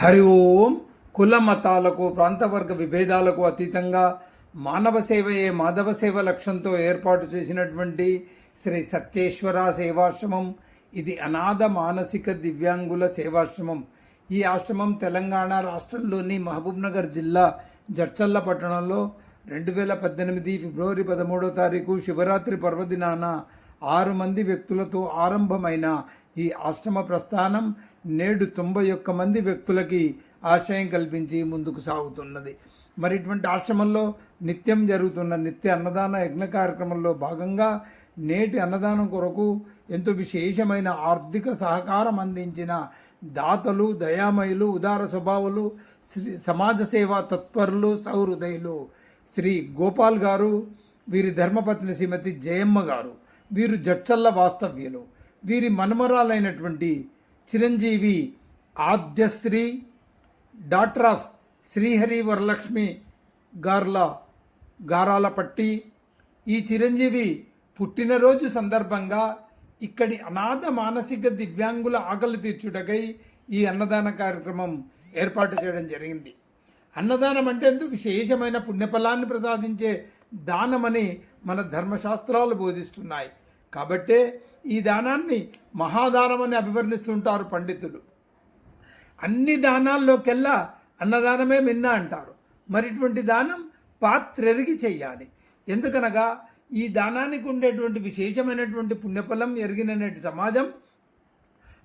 హరి ఓం కుల మతాలకు ప్రాంతవర్గ విభేదాలకు అతీతంగా మానవ సేవయే మాధవ సేవ లక్ష్యంతో ఏర్పాటు చేసినటువంటి శ్రీ సత్యేశ్వర సేవాశ్రమం. ఇది అనాథ మానసిక దివ్యాంగుల సేవాశ్రమం. ఈ ఆశ్రమం తెలంగాణ రాష్ట్రంలోని మహబూబ్నగర్ జిల్లా జడ్చల్ల పట్టణంలో రెండు వేల పద్దెనిమిది ఫిబ్రవరి పదమూడో తారీఖు శివరాత్రి పర్వదినాన ఆరు మంది వ్యక్తులతో ఆరంభమైన ఈ ఆశ్రమ ప్రస్థానం నేడు తొంభై ఒక్క మంది వ్యక్తులకి ఆశ్రయం కల్పించి ముందుకు సాగుతున్నది. మరి ఇటువంటి ఆశ్రమంలో నిత్యం జరుగుతున్న నిత్య అన్నదాన యజ్ఞ కార్యక్రమంలో భాగంగా నేటి అన్నదానం కొరకు ఎంతో విశేషమైన ఆర్థిక సహకారం అందించిన దాతలు దయామయులు ఉదార స్వభావులు శ్రీ సమాజ సేవా తత్పరులు సౌహృదయులు శ్రీ గోపాల్ గారు వీరి ధర్మపత్ని శ్రీమతి జయమ్మ గారు. వీరు జడ్చల్ల వాస్తవ్యులు. వీరి మనుమరాలైనటువంటి చిరంజీవి ఆద్యశ్రీ డాక్టర్ ఆఫ్ శ్రీహరి వరలక్ష్మి గార్ల గారాలపట్టి ఈ చిరంజీవి పుట్టినరోజు సందర్భంగా ఇక్కడి అనాథ మానసిక దివ్యాంగుల ఆకలి తీర్చుటకై ఈ అన్నదాన కార్యక్రమం ఏర్పాటు చేయడం జరిగింది. అన్నదానం అంటే ఎంతో విశేషమైన పుణ్యఫలాన్ని ప్రసాదించే దానమని మన ధర్మశాస్త్రాలు బోధిస్తున్నాయి. కాబట్టే ఈ దానాన్ని మహాదానమని అభివర్ణిస్తుంటారు పండితులు. అన్ని దానాల్లోకెల్లా అన్నదానమే మిన్న అంటారు. మరి ఇటువంటి దానం పాత్రెరిగి చెయ్యాలి. ఎందుకనగా ఈ దానానికి ఉండేటువంటి విశేషమైనటువంటి పుణ్యఫలం ఎరిగిన సమాజం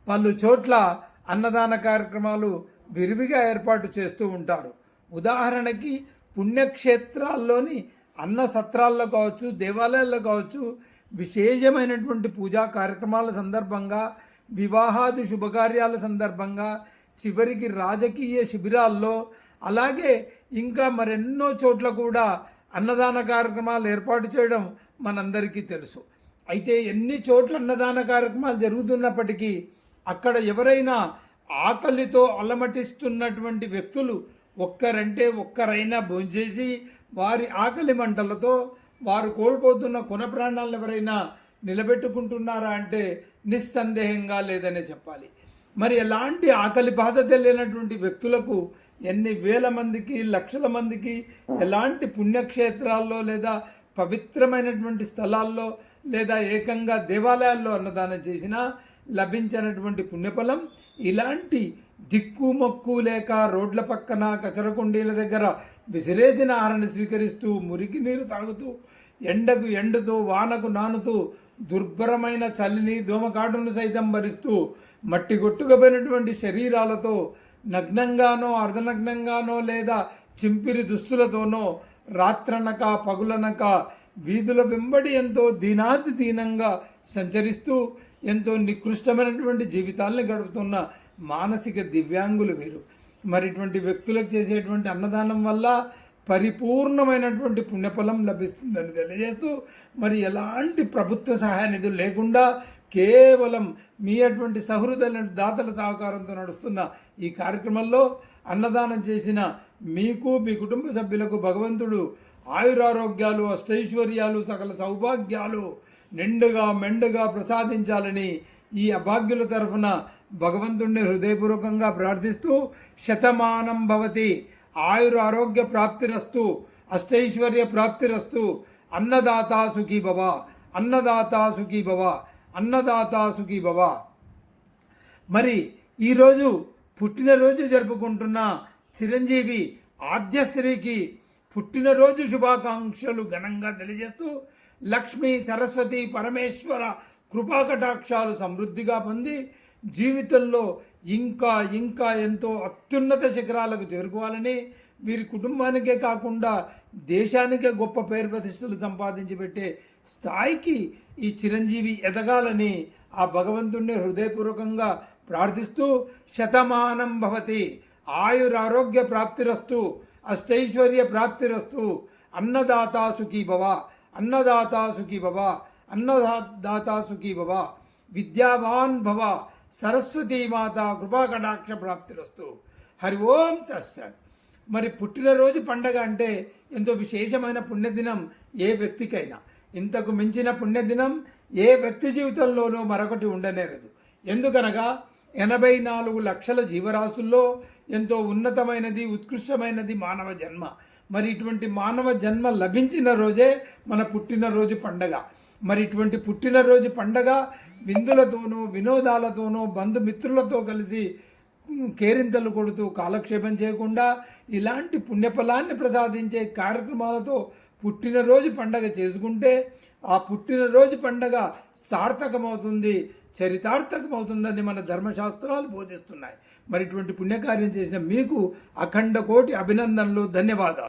పలు చోట్ల అన్నదాన కార్యక్రమాలు విరివిగా ఏర్పాటు చేస్తూ ఉంటారు. ఉదాహరణకి పుణ్యక్షేత్రాల్లోని అన్న సత్రాల్లో కావచ్చు దేవాలయాల్లో కావచ్చు విశేషమైనటువంటి పూజా కార్యక్రమాల సందర్భంగా వివాహాది శుభకార్యాల సందర్భంగా చివరికి రాజకీయ శిబిరాల్లో అలాగే ఇంకా మరెన్నో చోట్ల కూడా అన్నదాన కార్యక్రమాలు ఏర్పాటు చేయడం మనందరికీ తెలుసు. అయితే ఎన్ని చోట్ల అన్నదాన కార్యక్రమాలు జరుగుతున్నప్పటికీ అక్కడ ఎవరైనా ఆకలితో అలమటిస్తున్నటువంటి వ్యక్తులు ఒక్కరంటే ఒక్కరైనా భోంచేసి వారి ఆకలి మంటలతో వారు కోల్పోతున్న కొన ప్రాణాలను ఎవరైనా నిలబెట్టుకుంటున్నారా అంటే నిస్సందేహంగా లేదనే చెప్పాలి. మరి ఎలాంటి ఆకలి బాధ తెలియనటువంటి వ్యక్తులకు ఎన్ని వేల మందికి లక్షల మందికి ఎలాంటి పుణ్యక్షేత్రాల్లో లేదా పవిత్రమైనటువంటి స్థలాల్లో లేదా ఏకంగా దేవాలయాల్లో అన్నదానం చేసినా లభించినటువంటి పుణ్యఫలం ఇలాంటి దిక్కు మొక్కు లేక రోడ్ల పక్కన కచరకుండీల దగ్గర విసిరేసిన ఆరని స్వీకరిస్తూ మురికి నీరు తాగుతూ ఎండకు ఎండుతూ వానకు నానుతూ దుర్భరమైన చలిని దోమకాటును సైతం భరిస్తూ మట్టి కొట్టుకుపోయినటువంటి శరీరాలతో నగ్నంగానో అర్ధనగ్నంగానో లేదా చింపిరి దుస్తులతోనో రాత్రనక పగులనక వీధుల వెంబడి ఎంతో దీనాతి దీనంగా సంచరిస్తూ ఎంతో నికృష్టమైనటువంటి జీవితాల్ని గడుపుతున్న మానసిక దివ్యాంగులు వీరు. మరి ఇటువంటి వ్యక్తులకు చేసేటువంటి అన్నదానం వల్ల పరిపూర్ణమైనటువంటి పుణ్యఫలం లభిస్తుందని తెలియజేస్తూ మరి ఎలాంటి ప్రభుత్వ సహాయ నిధులు లేకుండా కేవలం మీ అటువంటి సహృదయ దాతల సహకారంతో నడుస్తున్న ఈ కార్యక్రమంలో అన్నదానం చేసిన మీకు మీ కుటుంబ సభ్యులకు భగవంతుడు ఆయురారోగ్యాలు అష్టైశ్వర్యాలు సకల సౌభాగ్యాలు నిండుగా మెండుగా ప్రసాదించాలని ఈ అభాగ్యుల తరఫున భగవంతుణ్ణి హృదయపూర్వకంగా ప్రార్థిస్తూ శతమానం భవతి. ఆయుర ఆరోగ్య ప్రాప్తిరస్తు అష్టైశ్వర్య ప్రాప్తిరస్తు. అన్నదాత సుఖీ భవ అన్నదాత సుఖీ భవ అన్నదాత సుఖీ భవ. మరి ఈరోజు పుట్టినరోజు జరుపుకుంటున్న చిరంజీవి ఆద్యశ్రీకి పుట్టినరోజు శుభాకాంక్షలు ఘనంగా తెలియజేస్తూ లక్ష్మీ సరస్వతి పరమేశ్వర కృపాకటాక్షాలు సమృద్ధిగా పొంది జీవితంలో ఇంకా ఇంకా ఎంతో అత్యున్నత శిఖరాలకు చేరుకోవాలని వీరి కుటుంబానికే కాకుండా దేశానికే గొప్ప పేరు ప్రతిష్టలు సంపాదించి పెట్టే స్థాయికి ఈ చిరంజీవి ఎదగాలని ఆ భగవంతుణ్ణి హృదయపూర్వకంగా ప్రార్థిస్తూ శతమానం భవతి. ఆయురారోగ్య ప్రాప్తిరస్తు అష్టైశ్వర్య ప్రాప్తిరస్తు. అన్నదాతా సుఖీ భవ సుఖీభవ సుఖీ భవ. అన్నదాత సుఖీ భవ విద్యావాన్ భవ సరస్వతీ మాత కృపాకటాక్ష ప్రాప్తిరస్తు హరి ఓం తస్స. మరి పుట్టినరోజు పండగ అంటే ఎంతో విశేషమైన పుణ్యదినం ఏ వ్యక్తికైనా. ఇంతకు మించిన పుణ్యదినం ఏ వ్యక్తి జీవితంలోనూ మరొకటి ఉండనేరదు. ఎందుకనగా ఎనభై నాలుగు లక్షల జీవరాశుల్లో ఎంతో ఉన్నతమైనది ఉత్కృష్టమైనది మానవ జన్మ. మరి ఇటువంటి మానవ జన్మ లభించిన రోజే మన పుట్టినరోజు పండగ. మరి ఇటువంటి పుట్టినరోజు పండగ విందులతోనూ వినోదాలతోనూ బంధుమిత్రులతో కలిసి కేరింతలు కొడుతూ కాలక్షేపం చేయకుండా ఇలాంటి పుణ్యఫలాన్ని ప్రసాదించే కార్యక్రమాలతో పుట్టినరోజు పండగ చేసుకుంటే ఆ పుట్టినరోజు పండగ సార్థకమవుతుంది చరితార్థకమవుతుందని మన ధర్మశాస్త్రాలు బోధిస్తున్నాయి. మరి ఇటువంటి పుణ్యకార్యం చేసిన మీకు అఖండ కోటి అభినందనలు ధన్యవాదాలు.